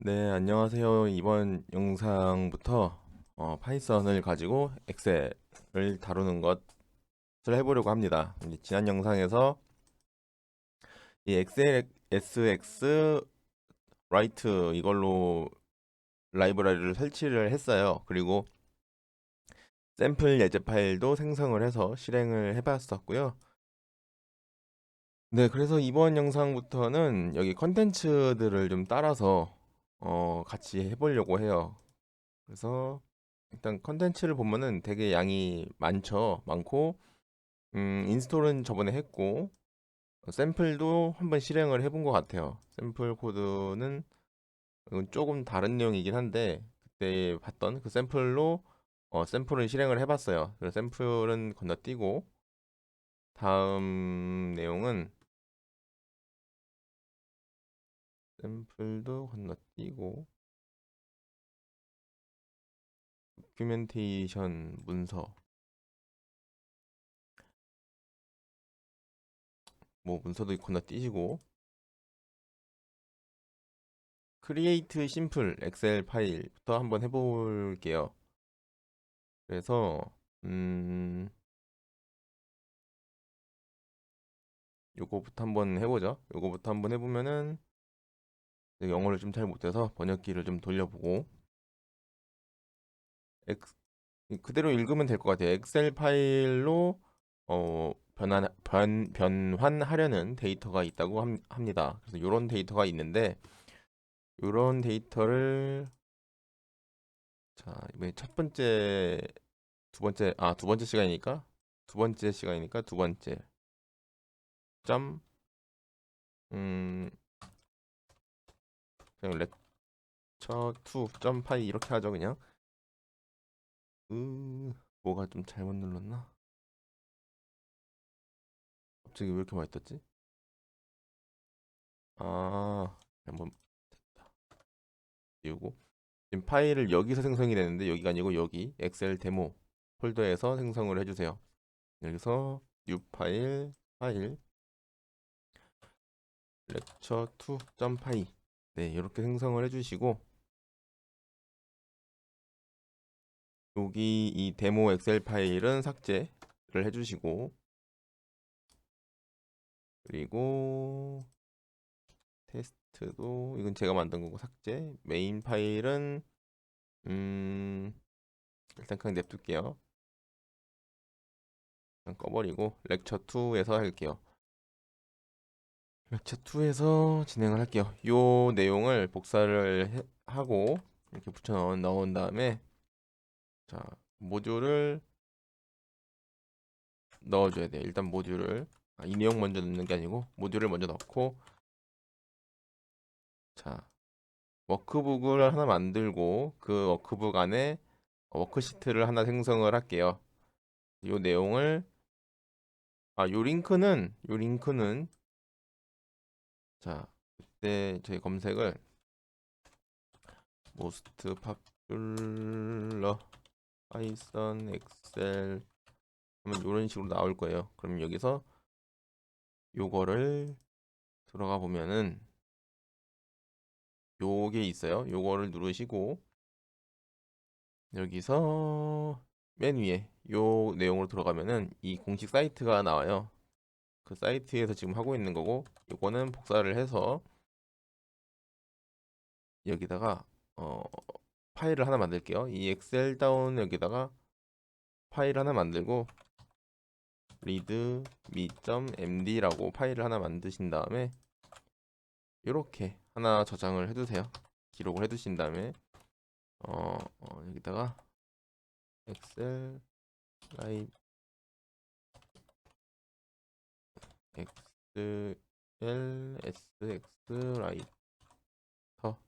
네, 안녕하세요. 이번 영상부터 어, 파이썬을 가지고 엑셀을 다루는 것을 해보려고 합니다. 이제 지난 영상에서 이 엑셀 SX 라이트 이걸로 라이브러리를 설치를 했어요. 그리고 샘플 예제 파일도 생성을 해서 실행을 해봤었고요. 네, 그래서 이번 영상부터는 여기 컨텐츠들을 좀 따라서 어, 같이 해보려고 해요. 그래서 일단 컨텐츠를 보면은 되게 양이 많죠. 많고, 음, 인스톨은 저번에 했고, 샘플도 한번 실행을 해본 것 같아요. 샘플 코드는 조금 다른 내용이긴 한데, 그때 봤던 그 샘플로 어, 샘플을 실행을 해봤어요. 그래서 샘플은 건너뛰고, 다음 내용은 샘플도 건너뛰고 도큐멘테이션 문서 뭐 문서도 건너뛰시고 크리에이트 심플 엑셀 파일부터 한번 해볼게요. 그래서 음 요거부터 한번 해보죠. 요거부터 한번 해보면은 네, 영어를 좀 잘 못해서 번역기를 좀 돌려보고 엑- 그대로 읽으면 될 것 같아요. 엑셀 파일로 어, 변환, 변, 변환하려는 데이터가 있다고 함, 합니다. 그래서 이런 데이터가 있는데 이런 데이터를 자 이번에 첫 번째 두 번째 아 두 번째 시간이니까 두 번째 시간이니까 두 번째 점 음, 그냥 렉처 2.파이 이렇게 하죠 그냥. 으 뭐가 좀 잘못 눌렀나? 갑자기 왜 이렇게 많이 떴지? 아 한번 됐다. 띄우고 지금 파일을 여기서 생성이 되는데 여기가 아니고 여기 엑셀 데모 폴더에서 생성을 해주세요. 여기서 new 파일 파일. lecture 2.py 네 이렇게 생성을 해주시고 여기 이 데모 엑셀 파일은 삭제를 해주시고 그리고 테스트도 이건 제가 만든 거고 삭제. 메인 파일은 음 일단 그냥 냅둘게요. 그냥 꺼버리고 렉처 2에서 할게요 렉처 2에서 진행을 할게요. 요 내용을 복사를 해- 하고 이렇게 붙여 넣은, 넣은 다음에 자 모듈을 넣어줘야 돼요. 일단 모듈을. 아, 이 내용 먼저 넣는 게 아니고 모듈을 먼저 넣고 자 워크북을 하나 만들고 그 워크북 안에 워크시트를 하나 생성을 할게요. 요 내용을 아 요 링크는 요 링크는 자 그때 저희 검색을 most popular 파이썬 엑셀 하면 이런 식으로 나올 거예요. 그럼 여기서 요거를 들어가 보면은 요게 있어요. 요거를 누르시고 여기서 맨 위에 요 내용으로 들어가면은 이 공식 사이트가 나와요. 그 사이트에서 지금 하고 있는 거고 요거는 복사를 해서 여기다가 어 파일을 하나 만들게요. 이 엑셀 다운 여기다가 파일 하나 만들고 readme.md라고 파일을 하나 만드신 다음에 이렇게 하나 저장을 해두세요. 기록을 해두신 다음에 어, 어, 여기다가 엑셀 라이브 엑셀 sx 라이터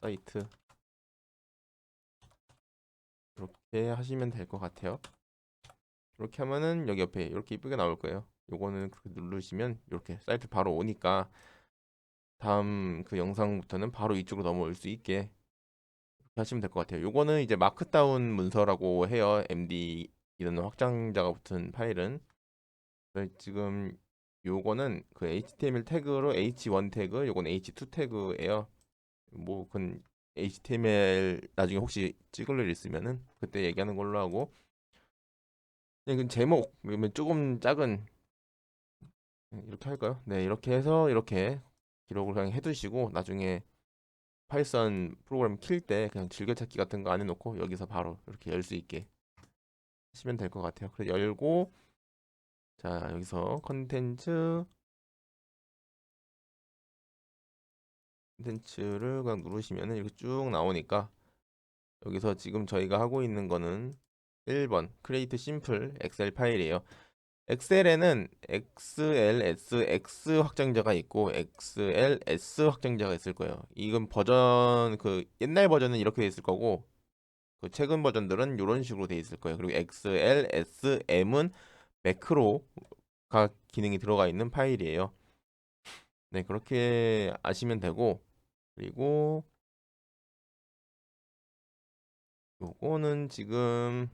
사이트 이렇게 하시면 될 것 같아요. 이렇게 하면은 여기 옆에 이렇게 이쁘게 나올 거예요. 요거는 그렇게 누르시면 이렇게 사이트 바로 오니까 다음 그 영상부터는 바로 이쪽으로 넘어올 수 있게 이렇게 하시면 될 것 같아요. 요거는 이제 마크다운 문서라고 해요. MD 이런 확장자가 붙은 파일은 그래서 지금 요거는 그 HTML 태그로 H1 태그, 요건 H2 태그예요. 뭐 그건 HTML 나중에 혹시 찍을 일 있으면은 그때 얘기하는 걸로 하고 그냥 그 제목 그러면 조금 작은 이렇게 할까요? 네 이렇게 해서 이렇게 기록을 그냥 해두시고 나중에 파이썬 프로그램 킬 때 그냥 즐겨찾기 같은 거 안 해놓고 여기서 바로 이렇게 열 수 있게 하시면 될 것 같아요. 그래서 열고 자 여기서 컨텐츠 컨텐츠를 그냥 누르시면은 이렇게 쭉 나오니까 여기서 지금 저희가 하고 있는 거는 1번 create simple 엑셀 파일이에요. 엑셀에는 XLSX 확장자가 있고 XLS 확장자가 있을 거예요. 이건 버전 그 옛날 버전은 이렇게 돼 있을 거고 그 최근 버전들은 이런 식으로 돼 있을 거예요. 그리고 XLSM은 매크로가 기능이 들어가 있는 파일이에요. 네, 그렇게 아시면 되고 그리고 요거는 지금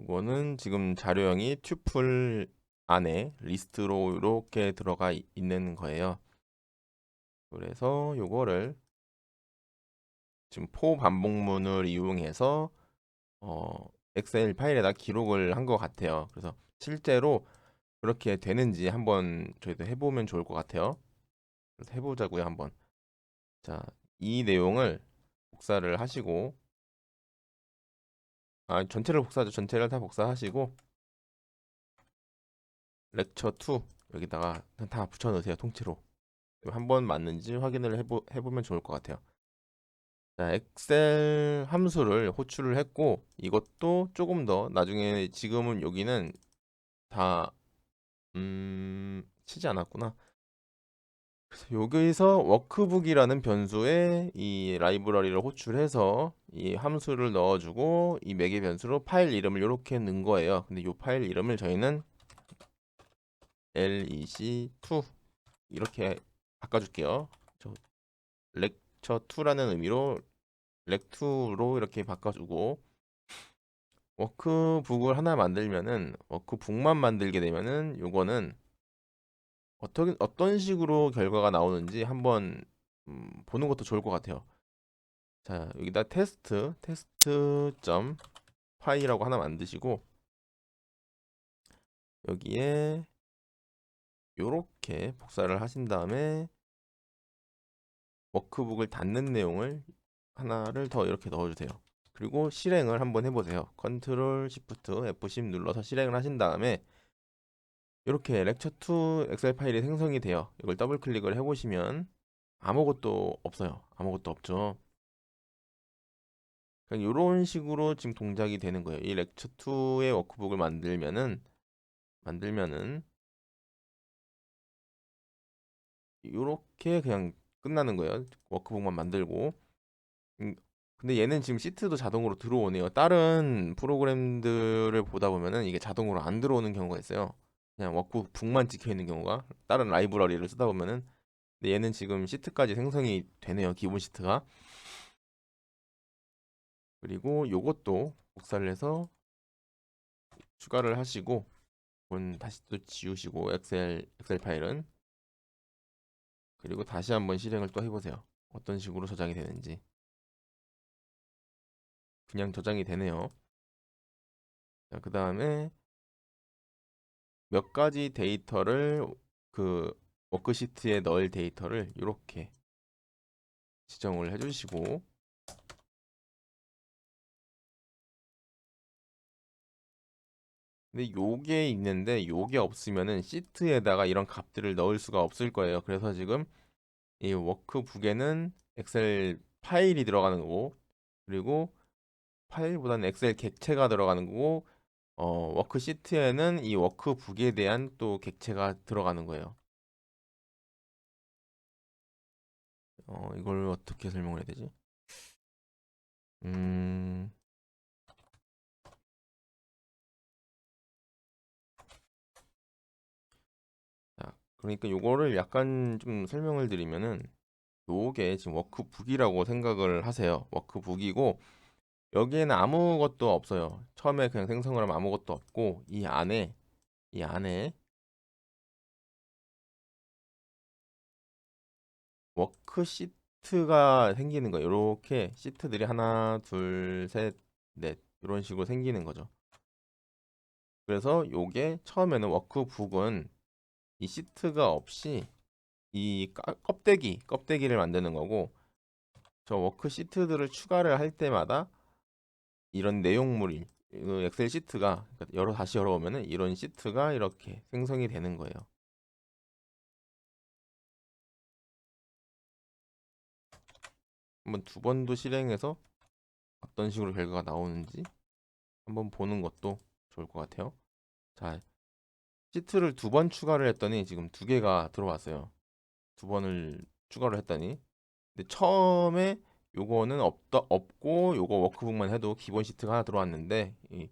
이거는 지금 자료형이 튜플 안에 리스트로 이렇게 들어가 이- 있는 거예요. 그래서 요거를 지금 포 반복문을 이용해서 어, 엑셀 파일에다 기록을 한 것 같아요. 그래서 실제로 그렇게 되는지 한번 저희도 해보면 좋을 것 같아요. 그래서 해보자고요, 한번. 자, 이 내용을 복사를 하시고 아, 전체를 복사하죠. 전체를 다 복사하시고 렉처 2 여기다가 다 붙여 넣으세요. 통째로. 한 번 맞는지 확인을 해보, 해보면 좋을 것 같아요. 자, 엑셀 함수를 호출을 했고 이것도 조금 더 나중에 지금은 여기는 다 음, 치지 않았구나. 그래서 여기서 워크북이라는 변수에 이 라이브러리를 호출해서 이 함수를 넣어주고 이 매개 변수로 파일 이름을 이렇게 넣은 거예요. 근데 이 파일 이름을 저희는 lec2 이렇게 바꿔줄게요. 저 lecture 2라는 의미로 렉2로 이렇게 바꿔주고 워크북을 하나 만들면은 워크북만 만들게 되면은 요거는 어떻게 어떤 식으로 결과가 나오는지 한번 음, 보는 것도 좋을 것 같아요. 자 여기다 테스트 테스트 점 파이라고 하나 만드시고 여기에 요렇게 복사를 하신 다음에 워크북을 닫는 내용을 하나를 더 이렇게 넣어주세요. 그리고 실행을 한번 해보세요. 컨트롤 시프트 F10 눌러서 실행을 하신 다음에 이렇게 렉처2 엑셀 파일이 생성이 돼요. 이걸 더블 클릭을 해보시면 아무것도 없어요. 아무것도 없죠. 이런 식으로 지금 동작이 되는 거예요. 이 렉처2의 워크북을 만들면은 만들면은 이렇게 그냥 끝나는 거예요. 워크북만 만들고. 음, 근데 얘는 지금 시트도 자동으로 들어오네요. 다른 프로그램들을 보다 보면은 이게 자동으로 안 들어오는 경우가 있어요. 그냥 워크북만 찍혀 있는 경우가 다른 라이브러리를 쓰다 보면은 근데 얘는 지금 시트까지 생성이 되네요. 기본 시트가. 그리고 요것도 복사를 해서 추가를 하시고 이건 다시 또 지우시고 엑셀 엑셀 파일은 그리고 다시 한번 실행을 또 해보세요. 어떤 식으로 저장이 되는지. 그냥 저장이 되네요. 자, 그 다음에 몇 가지 데이터를 그 워크시트에 넣을 데이터를 이렇게 지정을 해주시고 근데 요게 있는데 요게 없으면은 시트에다가 이런 값들을 넣을 수가 없을 거예요. 그래서 지금 이 워크북에는 엑셀 파일이 들어가는 거고 그리고 파일보다는 엑셀 객체가 들어가는 거고 어, 워크시트에는 이 워크북에 대한 또 객체가 들어가는 거예요. 어, 이걸 어떻게 설명을 해야 되지? 음, 그러니까 요거를 약간 좀 설명을 드리면은 요게 지금 워크북이라고 생각을 하세요. 워크북이고 여기에는 아무것도 없어요. 처음에 그냥 생성을 하면 아무것도 없고 이 안에 이 안에 워크 시트가 생기는 거예요. 이렇게 시트들이 하나, 둘, 셋, 넷 이런 식으로 생기는 거죠. 그래서 요게 처음에는 워크북은 이 시트가 없이 이 까- 껍데기, 껍데기를 만드는 거고 저 워크 시트들을 추가를 할 때마다 이런 내용물이 그 엑셀 시트가 그러니까 열어 다시 열어보면은 이런 시트가 이렇게 생성이 되는 거예요. 한번 두 번도 실행해서 어떤 식으로 결과가 나오는지 한번 보는 것도 좋을 것 같아요. 자, 시트를 두 번 추가를 했더니 지금 두 개가 들어왔어요. 두 번을 추가를 했더니 근데 처음에 요거는 없다 없고 요거 워크북만 해도 기본 시트가 하나 들어왔는데 이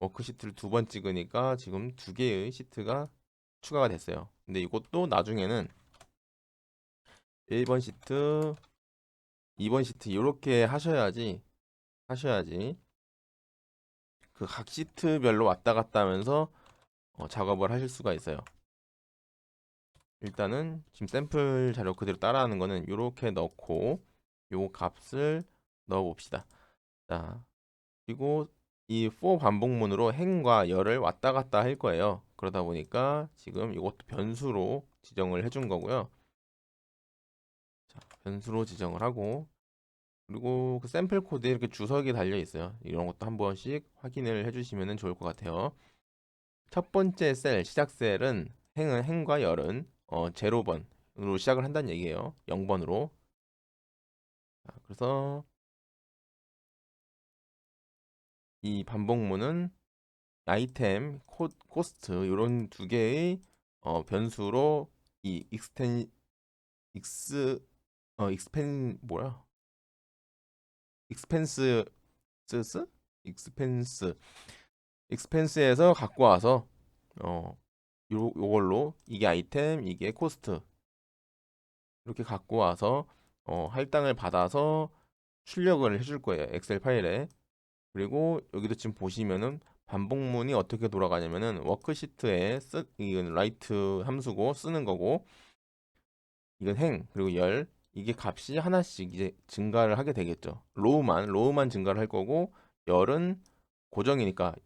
워크 시트를 두 번 찍으니까 지금 두 개의 시트가 추가가 됐어요. 근데 이것도 나중에는 1번 시트, 2번 시트 이렇게 하셔야지 하셔야지 그 각 시트별로 왔다 갔다 하면서 어, 작업을 하실 수가 있어요. 일단은 지금 샘플 자료 그대로 따라하는 거는 이렇게 넣고 요 값을 넣어 봅시다. 자, 그리고 이 for 반복문으로 행과 열을 왔다 갔다 할 거예요. 그러다 보니까 지금 이것도 변수로 지정을 해준 거고요. 자, 변수로 지정을 하고 그리고 그 샘플 코드에 이렇게 주석이 달려 있어요. 이런 것도 한 번씩 확인을 해주시면 좋을 것 같아요. 첫 번째 셀 시작 셀은 행은 행과 열은 어, 0번으로 시작을 한다는 얘기예요. 0번으로. 자, 그래서 이 반복문은 아이템, 코, 코스트 이런 두 개의 어, 변수로 이 익스텐 익스 어 익스펜 뭐야? 익스펜스 스스? 익스펜스 익스펜스에서 갖고 와서 어 요, 요걸로 이게 아이템 이게 코스트. 이렇게 갖고 와서 어, 할당을 받아서 출력을 해줄 거예요 엑셀 파일에. 그리고 여기도 지금 보시면은 반복문이 어떻게 돌아가냐면은 워크시트에 쓰 이건 라이트 함수고 쓰는 거고 이건 행 그리고 열. 이게 값이 하나씩 이제 증가를 하게 되겠죠. 로우만 로우만 증가를 할 거고 열은 고정이니까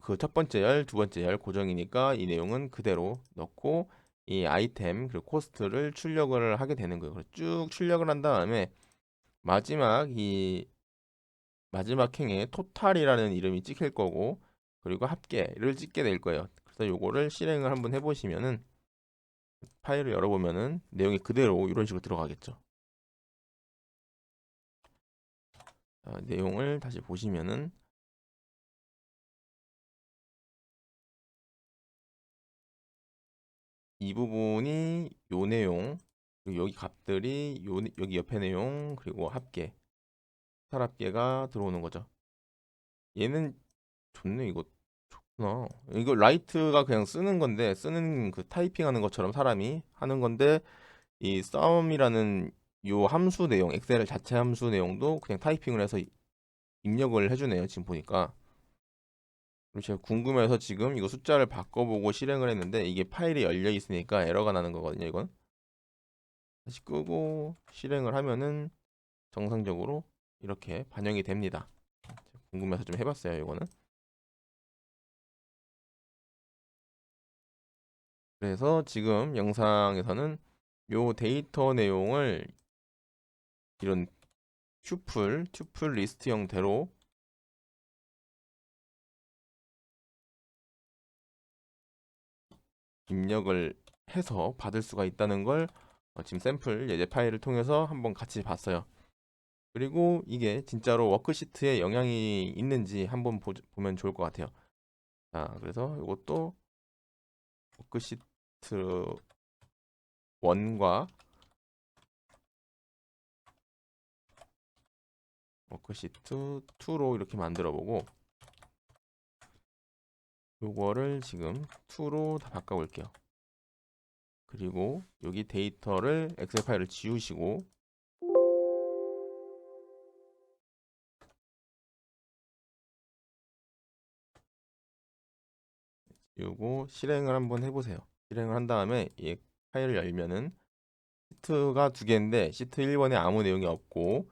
그 첫 번째 열, 두 번째 열 고정이니까 이 내용은 그대로 넣고 이 아이템 그리고 코스트를 출력을 하게 되는 거예요. 쭉 출력을 한 다음에 마지막 이 마지막 행에 토탈이라는 이름이 찍힐 거고 그리고 합계를 찍게 될 거예요. 그래서 요거를 실행을 한번 해보시면은 파일을 열어보면은 내용이 그대로 이런 식으로 들어가겠죠. 자, 내용을 다시 보시면은 이 부분이 요 내용 그리고 여기 값들이 요 여기 옆에 내용 그리고 합계 토탈 합계가 들어오는 거죠. 얘는 좋네 이거 좋구나. 이거 라이트가 그냥 쓰는 건데 쓰는 그 타이핑하는 것처럼 사람이 하는 건데 이 sum이라는 요 함수 내용 엑셀 자체 함수 내용도 그냥 타이핑을 해서 입력을 해주네요. 지금 보니까. 제가 궁금해서 지금 이거 숫자를 바꿔보고 실행을 했는데 이게 파일이 열려 있으니까 에러가 나는 거거든요. 이건 다시 끄고 실행을 하면은 정상적으로 이렇게 반영이 됩니다. 궁금해서 좀 해봤어요. 이거는 그래서 지금 영상에서는 요 데이터 내용을 이런 튜플, 튜플 리스트 형태로 입력을 해서 받을 수가 있다는 걸 어, 지금 샘플 예제 파일을 통해서 한번 같이 봤어요. 그리고 이게 진짜로 워크시트에 영향이 있는지 한번 보, 보면 좋을 것 같아요. 자, 그래서 이것도 워크시트 1과 워크시트 2로 이렇게 만들어 보고 요거를 지금 2로 다 바꿔 볼게요. 그리고 여기 데이터를 엑셀 파일을 지우시고 요거 실행을 한번 해보세요. 실행을 한 다음에 이 파일을 열면은 시트가 두 개인데 시트 1번에 아무 내용이 없고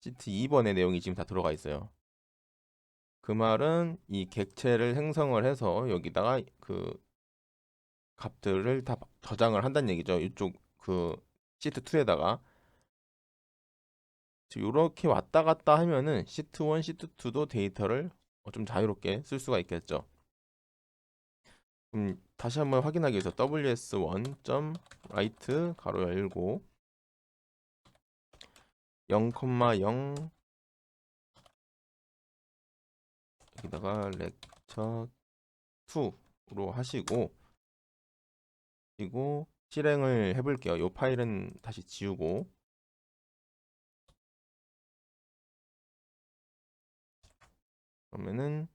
시트 2번에 내용이 지금 다 들어가 있어요. 그 말은 이 객체를 생성을 해서 여기다가 그 값들을 다 저장을 한다는 얘기죠. 이쪽 그 시트 2에다가 이렇게 왔다 갔다 하면은 시트 1, 시트 2도 데이터를 어, 좀 자유롭게 쓸 수가 있겠죠. 음, 다시 한번 확인하기 위해서 ws1.write 가로 열고 0,0 여기다가 lecture 2로 하시고 그리고 실행을 해볼게요. 이 파일은 다시 지우고 그러면은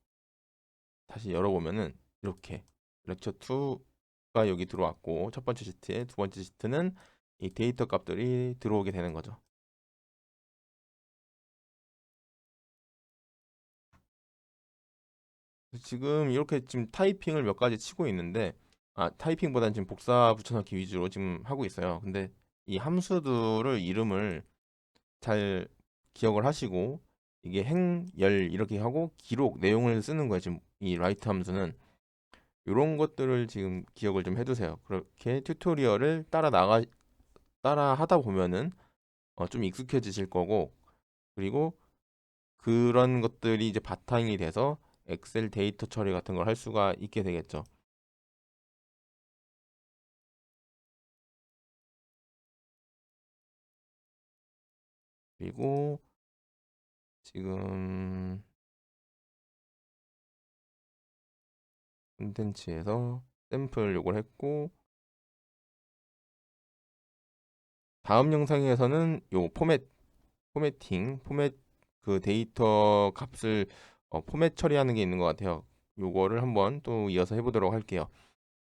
다시 열어보면은 이렇게 렉처 2가 여기 들어왔고 첫 번째 시트에 두 번째 시트는 이 데이터 값들이 들어오게 되는 거죠. 지금 이렇게 지금 타이핑을 몇 가지 치고 있는데 아 타이핑보다는 지금 복사 붙여넣기 위주로 지금 하고 있어요. 근데 이 함수들을 이름을 잘 기억을 하시고 이게 행, 열 이렇게 하고 기록 내용을 쓰는 거예요. 지금 이 write 함수는 이런 것들을 지금 기억을 좀 해두세요. 그렇게 튜토리얼을 따라 나가 따라 하다 보면은 어, 좀 익숙해지실 거고 그리고 그런 것들이 이제 바탕이 돼서 엑셀 데이터 처리 같은 걸 할 수가 있게 되겠죠. 그리고 지금 콘텐츠에서 샘플 요걸 했고 다음 영상에서는 요 포맷 포매팅 포맷 그 데이터 값을 어, 포맷 처리하는 게 있는 것 같아요. 요거를 한번 또 이어서 해보도록 할게요.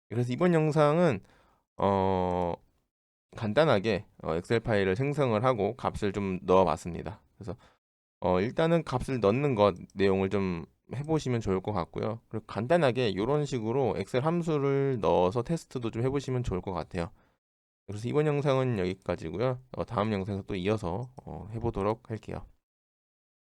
그래서 이번 영상은 어, 간단하게 어, 엑셀 파일을 생성을 하고 값을 좀 넣어봤습니다. 그래서 어, 일단은 값을 넣는 것 내용을 좀 해보시면 좋을 것 같고요. 그리고 간단하게 이런 식으로 엑셀 함수를 넣어서 테스트도 좀 해보시면 좋을 것 같아요. 그래서 이번 영상은 여기까지고요. 어, 다음 영상에서 또 이어서 어, 해보도록 할게요.